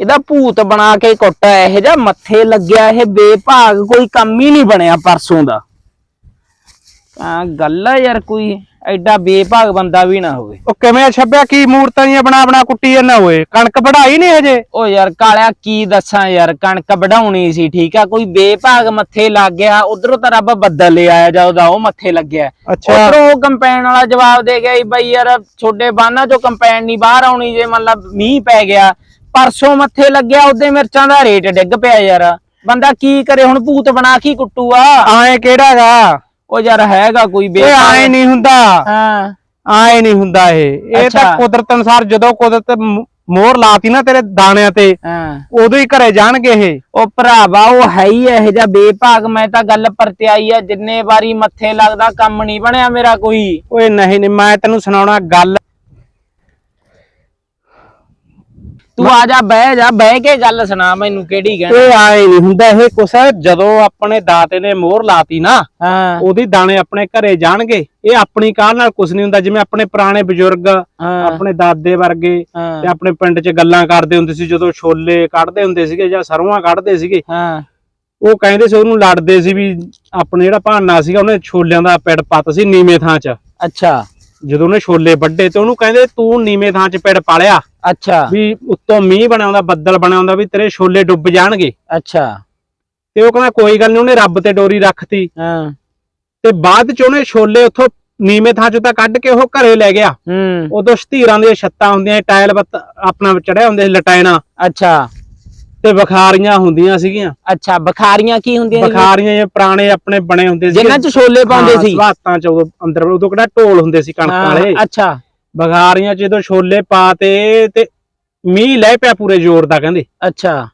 ਇਹਦਾ ਭੂਤ ਬਣਾ ਕੇ ਕੁੱਟਾ ਇਹ ਜਾਂ ਮੱਥੇ ਲੱਗਿਆ, ਇਹ ਬੇਭਾਗ, ਕੋਈ ਕੰਮ ਹੀ ਨਹੀਂ ਬਣਿਆ ਪਰਸੋਂ ਦਾ। ਆ ਗੱਲ ਆ ਯਾਰ ਕੋਈ। ਐਡਾ ਬੇਭਾਗ ਬੰਦਾ ਵੀ ਨਾ ਹੋਵੇ। ਉਹ ਕਿਵੇਂ ਛੱਬਿਆ? ਕੀ ਮੂਰਤਾਂ ਜੀਆਂ ਬਣਾ ਬਣਾ ਕੁੱਟੀ ਜਾਂਦਾ ਓਏ? ਕਣਕ ਵਢਾਈ ਨਹੀਂ ਹਜੇ? ਉਹ ਯਾਰ ਕਾਲਿਆ ਕੀ ਦੱਸਾਂ ਯਾਰ ਕਣਕ ਵਢਾਉਣੀ ਸੀ ਠੀਕ ਆ? ਕੋਈ ਬੇਭਾਗ ਮੱਥੇ ਲੱਗ ਗਿਆ ਉਧਰੋਂ ਤਾਂ ਰੱਬ ਬੱਦਲ ਲੈ ਆਇਆ ਜਦੋਂ ਉਹ ਮੱਥੇ ਲੱਗਿਆ। ਅੱਛਾ। ਉਧਰੋਂ ਉਹ ਕੰਪੈਨ ਵਾਲਾ ਜਵਾਬ ਦੇ ਗਿਆ ਸੀ ਬਈ ਯਾਰ ਛੋਡੇ ਬਾਨਾਂ ਚੋਂ ਕੰਪੈਨ ਨਹੀਂ ਬਾਹਰ ਆਉਣੀ ਜੇ ਮਤਲਬ ਮੀਂਹ ਪੈ ਗਿਆ ਪਰਸੋਂ ਮੱਥੇ ਲੱਗਿਆ ਉਹਦੇ ਮਿਰਚਾਂ ਦਾ ਰੇਟ ਡਿੱਗ ਪਿਆ ਯਾਰ। ਬੰਦਾ ਕੀ ਕਰੇ ਹੁਣ ਭੂਤ ਬਣਾ ਕੀ ਕੁੱਟੂਆ ਆਏ ਕਿਹੜਾਗਾ ਉਹ ਯਾਰ ਹੈਗਾ ਕੋਈ ਇਹ ਆਏ ਨਹੀਂ ਹੁੰਦਾ। ਹਾਂ। ਆਏ ਨਹੀਂ ਹੁੰਦਾ ਇਹ। ਇਹ ਅੱਛਾ। ਤਾਂ ਕੁਦਰਤ ਅਨੁਸਾਰ ਜਦੋਂ ਕੁਦਰਤ ਮ- ਮੋਹਰ ਲਾਤੀ ਨਾ ਤੇਰੇ ਦਾਣਿਆਂ ਤੇ ਹਾਂ। ਉਦੋਂ ਹੀ ਘਰੇ ਜਾਣਗੇ ਇਹ। ਉਹ ਭਰਾਵਾ ਉਹ ਹੈ ਹੀ ਇਹ ਜਿਹਾ ਬੇਭਾਗ ਮੈਂ ਤਾਂ ਗੱਲ ਪਰਤਿਆਈ ਆ ਜਿੰਨੇ ਵਾਰੀ ਮੱਥੇ ਲੱਗਦਾ ਕੰਮ ਨਹੀਂ ਬਣਿਆ ਮੇਰਾ ਕੋਈ। ਓਏ ਨਹੀਂ ਨਹੀਂ ਮੈਂ ਤੈਨੂੰ ਸੁਣਾਉਣਾ ਗੱਲ ਤੂੰ ਆ ਜਾ ਬਹਿ ਜਾ ਬਹਿ ਕੇ ਗੱਲ ਸੁਣਾ ਮੈਨੂੰ ਕਿਹੜੀ ਕਹਿਣਾ ਇਹ ਆਏ ਨਹੀਂ ਹੁੰਦਾ ਇਹ ਕੁਛ ਜਦੋਂ ਆਪਣੇ ਦਾਤੇ ਨੇ ਮੋਹਰ ਲਾਤੀ ਨਾ ਹਾਂ। ਉਹਦੀ ਦਾਣੇ ਆਪਣੇ ਘਰੇ ਜਾਣਗੇ। ਇਹ ਆਪਣੀ ਕਾਹ ਨਾਲ ਕੁਝ ਨਹੀਂ ਹੁੰਦਾ ਜਿਵੇਂ ਆਪਣੇ ਪੁਰਾਣੇ ਬਜ਼ੁਰਗ ਆਪਣੇ ਦਾਦੇ ਵਰਗੇ ਤੇ ਆਪਣੇ ਪਿੰਡ 'ਚ ਗੱਲਾਂ ਕਰਦੇ ਹੁੰਦੇ ਸੀ ਜਦੋਂ ਛੋਲੇ ਕੱਢਦੇ ਹੁੰਦੇ ਸੀਗੇ ਜਾਂ ਸਰੋਆਂ ਕੱਢਦੇ ਸੀਗੇ। ਹਾਂ। ਉਹ ਕਹਿੰਦੇ ਸੀ ਉਹਨੂੰ ਲੜਦੇ ਸੀ ਵੀ ਆਪਣੇ ਜਿਹੜਾ ਭਾਨਾ ਸੀਗਾ ਉਹਨੇ ਛੋਲਿਆਂ ਦਾ ਪਿੜ ਪੱਤ ਸੀ ਨੀਵੇਂ ਥਾਂ 'ਚ। ਅੱਛਾ। ਜਦੋਂ ਉਹਨੇ ਛੋਲੇ ਵੱਡੇ ਤੇ ਉਹਨੂੰ ਕਹਿੰਦੇ ਤੂੰ ਨੀਵੇਂ ਥਾਂ 'ਚ ਪਿੜ ਪਾਲਿਆ ਅੱਛਾ। ਵੀ ਉੱਤੋਂ ਮੀਂਹ ਬਣਾਉਂਦਾ ਬੱਦਲ ਬਣਾਉਂਦਾ ਵੀ ਤੇਰੇ ਛੋਲੇ ਡੁੱਬ ਜਾਣਗੇ। ਅੱਛਾ। ਤੇ ਉਹ ਕਹਿੰਦਾ ਕੋਈ ਗੱਲ ਨਹੀਂ ਉਹਨੇ ਰੱਬ ਤੇ ਡੋਰੀ ਰੱਖਤੀ। ਹਾਂ। ਤੇ ਬਾਅਦ 'ਚ ਉਹਨੇ ਛੋਲੇ ਉੱਥੋਂ ਨੀਵੇਂ ਥਾਂ 'ਚੋਂ ਤਾਂ ਕੱਢ ਕੇ ਉਹ ਘਰੇ ਲੈ ਗਿਆ। ਹੂੰ। ਉਦੋਂ ਸ਼ਤੀਰਾਂ ਦੀਆਂ ਛੱਤਾਂ ਹੁੰਦੀਆਂ ਟਾਇਲ ਬੱਤ ਆਪਣਾ ਚੜਿਆ ਹੁੰਦੇ ਸੀ ਲਟਾਇਣਾ ਅੱਛਾ। ਤੇ ਬਖਾਰੀਆਂ ਹੁੰਦੀਆਂ ਸੀਗੀਆਂ। ਅੱਛਾ ਬਖਾਰੀਆਂ ਕੀ ਹੁੰਦੀਆਂ ਸੀ? ਬਖਾਰੀਆਂ ਇਹ ਪੁਰਾਣੇ ਆਪਣੇ ਬਣੇ ਹੁੰਦੇ ਸੀ ਜਿਨ੍ਹਾਂ ਚ ਛੋਲੇ ਪਾਉਂਦੇ ਸੀ? ਸਵਾਤਾਂ ਚ ਉਦੋਂ ਅੰਦਰ ਉਦੋਂ ਕਿਹੜਾ ਢੋਲ ਹੁੰਦੇ ਸੀ ਕਣਕ ਵਾਲੇ। ਅੱਛਾ। ਬਖਾਰੀਆਂ ਚ ਜਦੋਂ ਛੋਲੇ ਪਾਤੇ ਤੇ ਮੀਂਹ ਲੈ ਪਿਆ ਪੂਰੇ ਜ਼ੋਰ ਦਾ ਕਹਿੰਦੇ। ਅੱਛਾ।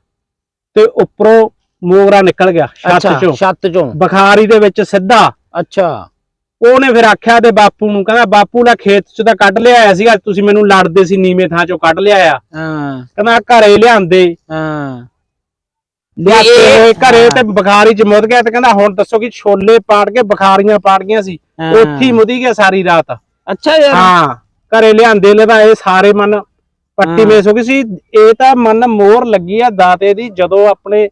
ਤੇ ਉੱਪਰੋਂ ਮੋਗਰਾ ਨਿਕਲ ਗਿਆ ਛੱਤ ਚੋਂ। ਛੱਤ ਚੋਂ। ਬਖਾਰੀ ਦੇ ਵਿੱਚ ਸਿੱਧਾ। ਅੱਛਾ। ਉਹਨੇ ਫਿਰ ਆਖਿਆ ਤੇ ਬਾਪੂ ਨੂੰ ਕਹਿੰਦਾ ਬਾਪੂ ਦਾ ਖੇਤ ਚ ਤਾਂ ਕੱਢ ਲਿਆਇਆ ਸੀਗਾ ਤੁਸੀਂ ਮੈਨੂੰ ਲੜਦੇ ਸੀ ਨੀਵੇਂ ਥਾਂ ਚੋਂ ਕੱਢ ਲਿਆਇਆ ਹਾਂ। ਕਹਿੰਦਾ ਘਰੇ ਲਿਆਂਦੇ। ਹਾਂ। ਲਿਆਤੇ ਘਰੇ ਤੇ ਬਖਾਰੀ ਚ ਮੁੱਦ ਗਿਆ ਤੇ ਕਹਿੰਦਾ ਹੁਣ ਦੱਸੋ ਕਿ ਛੋਲੇ ਪਾੜ ਕੇ ਬਖਾਰੀਆਂ ਪਾੜ ਗਈਆਂ ਸੀ। ਉੱਥੇ ਹੀ ਮੁੱਦੀ ਗਿਆ ਸਾਰੀ ਰਾਤ। ਅੱਛਾ ਯਾਰ। ਹਾਂ। ਘਰੇ ਲਿਆਂਦੇ ਇਹ ਸਾਰੇ ਮਨ ਪੱਟੀ ਹਾਂ। ਮੇਸ ਹੋ ਗਈ ਸੀ। ਇਹ ਤਾਂ ਮਨ ਮੋਹਰ ਲੱਗੀ ਆ ਦਾਤੇ ਦੀ ਜਦੋਂ ਆਪਣੇ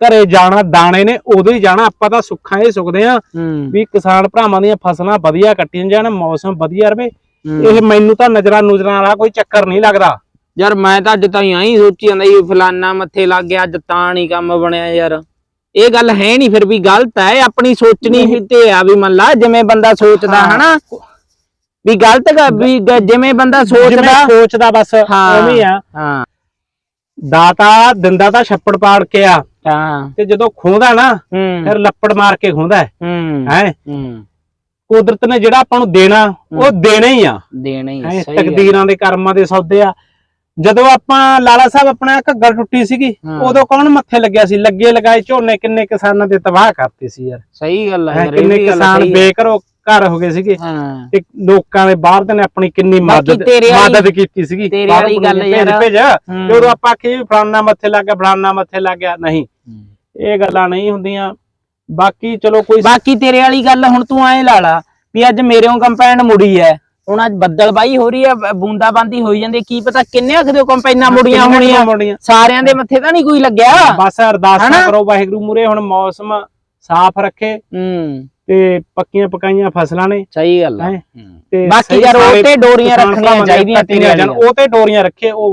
ਘਰੇ ਜਾਣਾ ਦਾਣੇ ਨੇ ਉਦੋਂ ਹੀ ਜਾਣਾ। ਆਪਾਂ ਤਾਂ ਸੁੱਖਾਂ ਇਹ ਸੁਖਦੇ ਆ ਹੂੰ। ਵੀ ਕਿਸਾਨ ਭਰਾਵਾਂ ਦੀਆਂ ਫਸਲਾਂ ਵਧੀਆ ਕੱਟੀਆਂ ਜਾਣ ਮੌਸਮ ਵਧੀਆ ਰਵੇ। ਹੂੰ। ਇਹ ਮੈਨੂੰ ਤਾਂ ਨਜ਼ਰਾਂ ਨੁਜ਼ਰਾਂ ਵਾਲਾ ਕੋਈ ਚੱਕਰ ਨਹੀਂ ਲੱਗਦਾ। ਯਾਰ ਮੈਂ ਤਾਂ ਅੱਜ ਤਾਈਂ ਆਈ ਸੋਚੀ ਜਾਂਦਾ ਇਹ ਫਲਾਨਾ ਮੱਥੇ ਲੱਗ ਗਿਆ ਅੱਜ ਤਾਂ ਨਹੀਂ ਕੰਮ ਬਣਿਆ ਯਾਰ। ਇਹ ਗੱਲ ਹੈ ਨਹੀਂ ਫਿਰ ਵੀ ਗਲਤ ਹੈ। ਆਪਣੀ ਸੋਚਣੀ ਹੀ ਤੇ ਆ ਵੀ ਮੰਨ ਲਾ ਜਿਵੇਂ ਬੰਦਾ ਸੋਚਦਾ ਹਾਂ। ਹਨਾ ਵੀ ਗਲਤ ਗਾ ਵੀ ਗ- ਜਿਵੇਂ ਬੰਦਾ ਜਿਵੇਂ ਸੋਚਦਾ ਸੋਚਦਾ ਬਸ ਹਾਂ। ਆ। ਹਾਂ। ਦਾਤਾ ਦਿੰਦਾ ਤਾਂ ਛੱਪੜ ਪਾੜ ਕੇ ਆ। ਹਾਂ। ਤੇ ਜਦੋਂ ਖੋਂਦਾ ਨਾ ਹੂੰ। ਫਿਰ ਲੱਪੜ ਮਾਰ ਕੇ ਖੋਂਦਾ ਹੈ। ਹੂੰ। ਹੈਂ। ਹੂੰ। ਕੁਦਰਤ ਨੇ ਜਿਹੜਾ ਆਪਾਂ ਨੂੰ ਦੇਣਾ ਉਹ ਦੇਣਾ ਹੀ ਆ। ਦੇਣਾ ਹੀ ਹੈਂ, ਸਹੀ ਗੱਲ। ਤਕਦੀਰਾਂ ਦੇ ਕਰਮਾਂ ਦੇ ਸੌਦੇ ਆ। ਜਦੋਂ ਆਪਾਂ ਲਾਲਾ ਸਾਹਿਬ ਆਪਣਾ ਘੱਗਰ ਟੁੱਟੀ ਸੀਗੀ ਹਾਂ। ਉਦੋਂ ਕੌਣ ਮੱਥੇ ਲੱਗਿਆ ਸੀ? ਲੱਗੇ ਲਗਾਏ ਝੋਨੇ ਕਿੰਨੇ ਕਿਸਾਨਾਂ ਦੇ ਤਬਾਹ ਕਰਤੇ ਸੀ ਯਾਰ। ਸਹੀ ਗੱਲ ਹੈ ਹੈਂ, ਯਾਰ ਇਹ ਕਿੰਨੇ ਵੀ ਗੱਲ ਕਿਸਾਨ ਸਹੀ ਹੈ। ਬੇਘਰੋ ਘਰ ਹੋ ਗਏ ਸੀਗੇ। ਹਾਂ। ਤੇ ਲੋਕਾਂ ਦੇ ਬਾਹਰ ਦੇ ਨੇ ਆਪਣੀ ਕਿੰਨੀ ਮਦਦ ਤੇਰੇ ਵਾਲੀ- ਮਦਦ ਕੀਤੀ ਸੀਗੀ। ਤੇਰੇ ਬਾਹਰੋਂ ਵਾਲੀ ਗੱਲ ਭੇਜ- ਯਾਰ- ਭੇਜ ਹੂੰ। ਤੇ ਉਦੋਂ ਆਪਾਂ ਆਖੀ ਫਲਾਨਾ ਮੱਥੇ ਲੱਗ ਗਿਆ ਫਲਾਨਾ ਮੱਥੇ ਲੱਗ ਗਿਆ। ਨਹੀਂ। ਇਹ ਗੱਲਾਂ ਨਹੀਂ ਹੁੰਦੀਆਂ। ਬਾਕੀ ਚਲੋ ਕੋਈ ਬਾਕੀ ਤੇਰੇ ਵਾਲੀ ਗੱਲ ਹੁਣ ਤੂੰ ਐਂ ਲਾ ਲਾ ਵੀ ਅੱਜ ਮੇਰੇੋਂ ਕੰਪੈਨ ਮੁੜੀ ਐ। ਹੁਣ ਅੱਜ ਬੱਦਲਬਾਈ ਹੋ ਰਹੀ ਐ ਬੂੰਦਾ ਬੰਦੀ ਹੋਈ ਜਾਂਦੀ ਕੀ ਪਤਾ ਕਿੰਨੇ ਅਖਦੇ ਕੰਪੈਨਾਂ ਮੁੜੀਆਂ ਕਿੰਨੀਆਂ ਹੋਣੀਆਂ। ਮੁੜੀਆਂ। ਸਾਰਿਆਂ ਦੇ ਮੱਥੇ ਤਾਂ ਨਹੀਂ ਕੋਈ ਲੱਗਿਆ। ਬਸ ਅਰਦਾਸਾਂ ਹਨਾ? ਕਰੋ ਵਾਹਿਗੁਰੂ ਮੂਰੇ ਹੁਣ ਮੌਸਮ ਸਾਫ਼ ਰੱਖੇ। ਹੂੰ। ਤੇ ਪੱਕੀਆਂ ਪਕਾਈਆਂ ਫਸਲਾਂ ਨੇ। ਸਹੀ ਗੱਲ ਹੈ। ਤੇ ਬਾਕੀ ਯਾਰ ਉਹ ਤੇ ਡੋਰੀਆਂ ਰੱਖਣੀਆਂ ਚਾਹੀਦੀਆਂ ਜਾਣ, ਉਹ ਤੇ ਡੋਰੀਆਂ ਰੱਖੇ ਉਹ